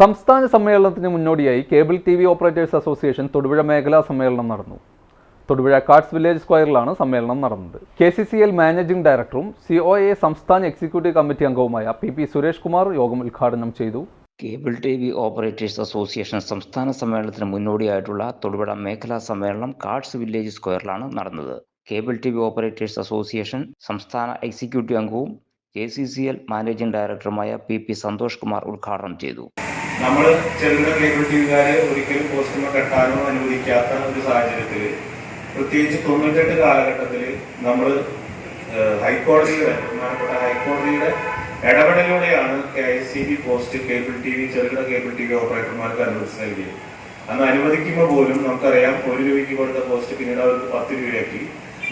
സംസ്ഥാന സമ്മേളനത്തിന് മുന്നോടിയായി cable T V operators association Thodupuzha മേഖലാ സമ്മേളനം നടന്നു. തൊടുപുഴ കാർട്സ് വില്ലേജ് സ്ക്വയറിലാണ് സമ്മേളനം നടന്നത്. K C C L managing ഡയറക്ടറും സി ഒ എ സംസ്ഥാന എക്സിക്യൂട്ടീവ് കമ്മിറ്റി അംഗവുമായ പി പി സുരേഷ് കുമാർ യോഗം ഉദ്ഘാടനം ചെയ്തു. Cable T V operators association സംസ്ഥാന സമ്മേളനത്തിന് മുന്നോടിയായിട്ടുള്ള തൊടുപുഴ മേഖലാ സമ്മേളനം കാർഡ്സ് വില്ലേജ് സ്ക്വയറിലാണ് നടന്നത്. Cable T V operators association സംസ്ഥാന എക്സിക്യൂട്ടീവ് അംഗവും K C C L managing ഡയറക്ടറുമായ പി പി സന്തോഷ് കുമാർ ഉദ്ഘാടനം ചെയ്തു. നമ്മൾ ചെറുകിട കേബിൾ ഒരിക്കലും പോസ്റ്റുമ കെട്ടാനോ അനുവദിക്കാത്ത ഒരു സാഹചര്യത്തിൽ പ്രത്യേകിച്ച് തൊണ്ണൂറ്റെട്ട് കാലഘട്ടത്തിൽ നമ്മൾ ഹൈക്കോടതിയുടെ ബഹുമാനപ്പെട്ട ഹൈക്കോടതിയുടെ ഇടപെടലിലൂടെയാണ് K I C B post cable T V ചെറുകിട കേബിൾ ടി വി ഓപ്പറേറ്റർമാർക്ക് അനുവദിച്ച് നൽകിയത്. അന്ന് അനുവദിക്കുമ്പോൾ പോലും നമുക്കറിയാം ഒരു രൂപയ്ക്ക് കൊടുത്ത പോസ്റ്റ് പിന്നീട് അവർക്ക് പത്ത് രൂപയാക്കി.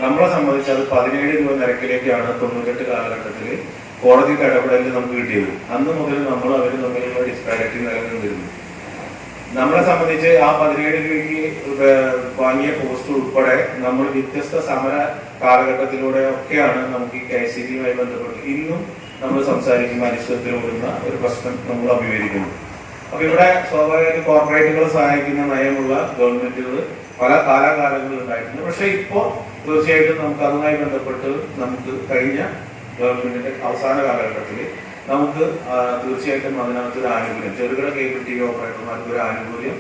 നമ്മളെ സംബന്ധിച്ച് അത് പതിനേഴ് രൂപ നിരക്കിലേക്കാണ് തൊണ്ണൂറ്റെട്ട് കാലഘട്ടത്തിൽ കോടതിയുടെ ഇടപെടലിൽ നമുക്ക് കിട്ടിയത്. അന്ന് മുതൽ നമ്മൾ അവർ നമ്മളെ സംബന്ധിച്ച് ആ പതിനേഴ് രൂപയ്ക്ക് വാങ്ങിയ പോസ്റ്റ് ഉൾപ്പെടെ നമ്മൾ വ്യത്യസ്ത സമര കാലഘട്ടത്തിലൂടെ ഒക്കെയാണ് നമുക്ക് ഈ കെ സി ബിയുമായി ബന്ധപ്പെട്ട് ഇന്നും നമ്മൾ സംസാരിക്കുന്ന അനിശ്ചിതത്തിലൂടുന്ന ഒരു പ്രശ്നം നമ്മൾ അഭിമുഖീകരിക്കുന്നു. അപ്പൊ ഇവിടെ സ്വാഭാവികമായിട്ട് കോർപ്പറേറ്റുകളെ സഹായിക്കുന്ന നയമുള്ള ഗവൺമെന്റുകൾ പല കാലാകാലങ്ങളിൽ ഉണ്ടായിട്ടുണ്ട്. പക്ഷെ ഇപ്പോൾ തീർച്ചയായിട്ടും നമുക്ക് അതുമായി ബന്ധപ്പെട്ട് നമുക്ക് കഴിഞ്ഞ ഗവൺമെന്റിന്റെ അവസാന കാലഘട്ടത്തിൽ നമുക്ക് തീർച്ചയായിട്ടും അതിനകത്ത് ഒരു ആനുകൂല്യം. ചെറുകിട കേബിൾ ടി ഓപ്പറേറ്റർമാർക്ക് ഒരു ആനുകൂല്യം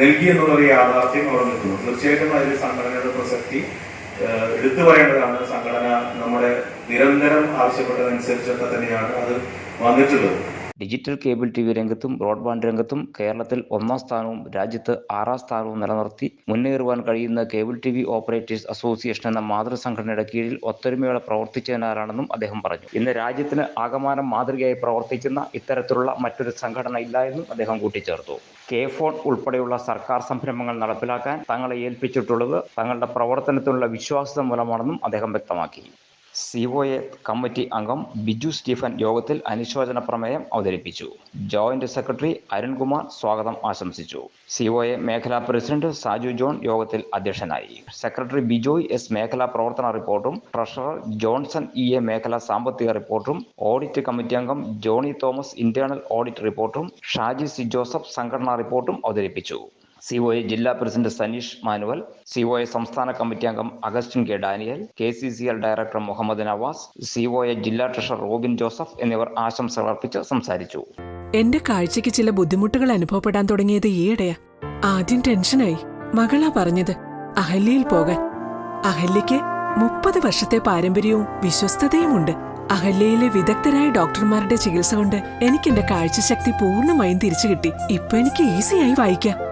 നൽകി എന്നുള്ളൊരു യാഥാർത്ഥ്യം അവിടെ നിൽക്കുന്നു. തീർച്ചയായിട്ടും അതിൽ സംഘടനയുടെ പ്രസക്തി എടുത്തു പറയേണ്ടതാണ്. സംഘടന നമ്മുടെ നിരന്തരം ആവശ്യപ്പെട്ടതനുസരിച്ചൊക്കെ തന്നെയാണ് അത് വന്നിട്ടുള്ളത്. ഡിജിറ്റൽ കേബിൾ ടി വി രംഗത്തും ബ്രോഡ്ബാൻഡ് രംഗത്തും കേരളത്തിൽ ഒന്നാം സ്ഥാനവും രാജ്യത്ത് ആറാം സ്ഥാനവും നിലനിർത്തി മുന്നേറുവാൻ കഴിയുന്ന cable T V operators association എന്ന മാതൃസംഘടനയുടെ കീഴിൽ ഒത്തൊരുമയോടെ പ്രവർത്തിച്ചതിനാലാണെന്നും അദ്ദേഹം പറഞ്ഞു. ഇന്ന് രാജ്യത്തിന് ആകമാനം മാതൃകയായി പ്രവർത്തിക്കുന്ന ഇത്തരത്തിലുള്ള മറ്റൊരു സംഘടന ഇല്ല എന്നും അദ്ദേഹം കൂട്ടിച്ചേർത്തു. കെ ഫോൺ ഉൾപ്പെടെയുള്ള സർക്കാർ സംരംഭങ്ങൾ നടപ്പിലാക്കാൻ തങ്ങളെ ഏൽപ്പിച്ചിട്ടുള്ളത് തങ്ങളുടെ പ്രവർത്തനത്തിലുള്ള വിശ്വാസം മൂലമാണെന്നും അദ്ദേഹം വ്യക്തമാക്കി. സി ഒ എ കമ്മിറ്റി അംഗം ബിജു സ്റ്റീഫൻ യോഗത്തിൽ അനുശോചന പ്രമേയം അവതരിപ്പിച്ചു. ജോയിന്റ് സെക്രട്ടറി അരുൺകുമാർ സ്വാഗതം ആശംസിച്ചു. സി ഒ എ മേഖലാ പ്രസിഡന്റ് സാജു ജോൺ യോഗത്തിൽ അധ്യക്ഷനായി. സെക്രട്ടറി ബിജോയ് എസ് മേഖലാ പ്രവർത്തന റിപ്പോർട്ടും ട്രഷറർ ജോൺസൺ ഇ എ മേഖലാ സാമ്പത്തിക റിപ്പോർട്ടും ഓഡിറ്റ് കമ്മിറ്റി അംഗം ജോണി തോമസ് ഇന്റേണൽ ഓഡിറ്റ് റിപ്പോർട്ടും ഷാജി സി ജോസഫ് സംഘടനാ റിപ്പോർട്ടും അവതരിപ്പിച്ചു. സി ഒ എ ജില്ലാ president Saneesh Manuel C O A സംസ്ഥാന കമ്മിറ്റി അംഗം Augustine K Daniel K C C L director Muhammad Navas C O A ജില്ലാ ട്രഷറർ റോബിൻ ജോസഫ് എന്നിവർ ആശംസകൾ അർപ്പിച്ച് സംസാരിച്ചു. എന്റെ കാഴ്ചയ്ക്ക് ചില ബുദ്ധിമുട്ടുകൾ അനുഭവപ്പെടാൻ തുടങ്ങിയത് ഈയിടെയാ. ആദ്യം ടെൻഷനായി. മകളാ പറഞ്ഞത് അഹല്യയിൽ പോകാൻ. അഹല്യയ്ക്ക് മുപ്പത് വർഷത്തെ പാരമ്പര്യവും വിശ്വസ്തതയുമുണ്ട്. അഹല്യയിലെ വിദഗ്ധരായ ഡോക്ടർമാരുടെ ചികിത്സ കൊണ്ട് എനിക്ക് എന്റെ കാഴ്ചശക്തി പൂർണമായും തിരിച്ചു കിട്ടി ഇപ്പൊ എനിക്ക് ഈസിയായി വായിക്കാം.